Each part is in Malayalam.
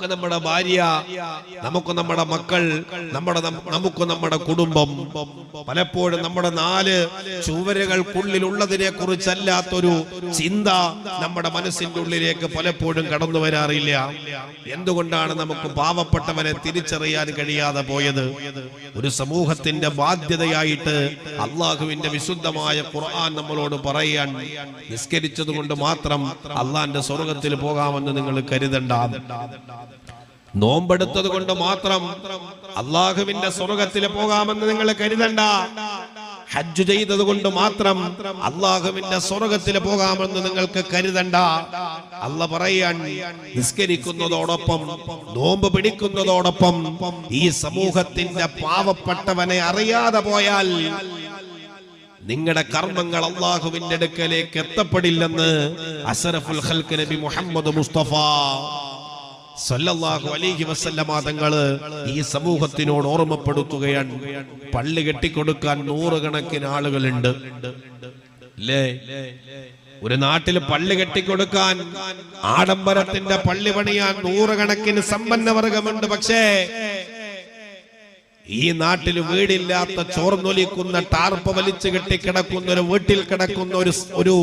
നമുക്ക് നമ്മുടെ ഭാര്യ നമുക്ക് നമ്മുടെ മക്കൾ നമ്മുടെ നമുക്ക് നമ്മുടെ കുടുംബം. പലപ്പോഴും നമ്മുടെ നാല് ചുവരുകൾക്കുള്ളിലുള്ളതിനെ കുറിച്ചല്ലാത്തൊരു ചിന്ത നമ്മുടെ മനസ്സിന്റെ ഉള്ളിലേക്ക് പലപ്പോഴും കടന്നു വരാറില്ല. എന്തുകൊണ്ടാണ് നമുക്ക് പാവപ്പെട്ടവനെ തിരിച്ചറിയാൻ കഴിയാതെ പോയത്? ഒരു സമൂഹത്തിന്റെ ബാധ്യതയായിട്ട് അള്ളാഹുവിന്റെ വിശുദ്ധമായ ഖുർആൻ നമ്മളോട് പറയാൻ നിസ്കരിച്ചത് കൊണ്ട് മാത്രം അള്ളാന്റെ സ്വർഗത്തിൽ പോകാമെന്ന് നിങ്ങൾ കരുതണ്ട. നോമ്പെടുത്തത് കൊണ്ട് മാത്രം അള്ളാഹുവിന്റെ സ്വർഗത്തിൽ പോകാമെന്ന് നിങ്ങൾ കരുതണ്ട. ഹജ്ജ് ചെയ്തത് കൊണ്ട് മാത്രം അള്ളാഹുവിന്റെ സ്വർഗത്തിൽ പോകാമെന്ന് നിങ്ങൾക്ക് കരുതണ്ട. അല്ല പറയാൻ നിസ്കരിക്കുന്നതോടൊപ്പം നോമ്പ് പിടിക്കുന്നതോടൊപ്പം ഈ സമൂഹത്തിന്റെ പാവപ്പെട്ടവനെ അറിയാതെ പോയാൽ നിങ്ങളുടെ കർമ്മങ്ങൾ അള്ളാഹുവിന്റെ അടുക്കലേക്ക് എത്തപ്പെടില്ലെന്ന് അസറഫുൽ നബി മുഹമ്മദ് മുസ്തഫ സല്ലല്ലാഹു അലൈഹി വസല്ലമ തങ്ങൾ ഈ സമൂഹത്തിനോട് ഓർമ്മപ്പെടുത്തുകയാണ്. പള്ളി കെട്ടിക്കൊടുക്കാൻ നൂറുകണക്കിന് ആളുകളുണ്ട്. അല്ലേ ഒരു നാട്ടിൽ പള്ളി കെട്ടിക്കൊടുക്കാൻ ആഡംബരത്തിന്റെ പള്ളി പണിയാൻ നൂറുകണക്കിന് സമ്പന്നവർഗമുണ്ട്. പക്ഷേ ഈ നാട്ടിൽ വീടില്ലാത്ത ചോർന്നൊലിക്കുന്ന ടാർപ്പ് വലിച്ചു കെട്ടി കിടക്കുന്ന ഒരു വീട്ടിൽ കിടക്കുന്ന ഒരു ഒരു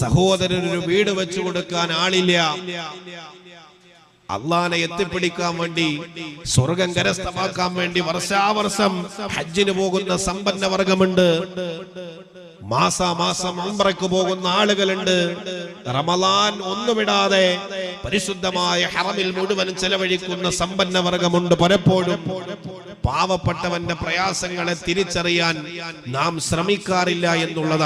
സഹോദരൻ ഒരു വീട് വെച്ചു കൊടുക്കാൻ ആളില്ല. അള്ളാനെ എത്തിപ്പിടിക്കാൻ വേണ്ടി സ്വർഗം കരസ്ഥമാക്കാൻ വേണ്ടി വർഷാവർഷം ഹജ്ജിന് പോകുന്ന സമ്പന്ന വർഗമുണ്ട്. മാസാമാസം ഉംറയ്ക്ക് പോകുന്ന ആളുകളുണ്ട്. റമലാൻ ഒന്നുവിടാതെ പരിശുദ്ധമായ ഹറമിൽ മുഴുവൻ ചെലവഴിക്കുന്ന സമ്പന്ന വർഗമുണ്ട് പലപ്പോഴും. പാവപ്പെട്ടവന്റെ പ്രയാസങ്ങളെ തിരിച്ചറിയാൻ നാം ശ്രമിക്കാറില്ല എന്നുള്ളതാണ്.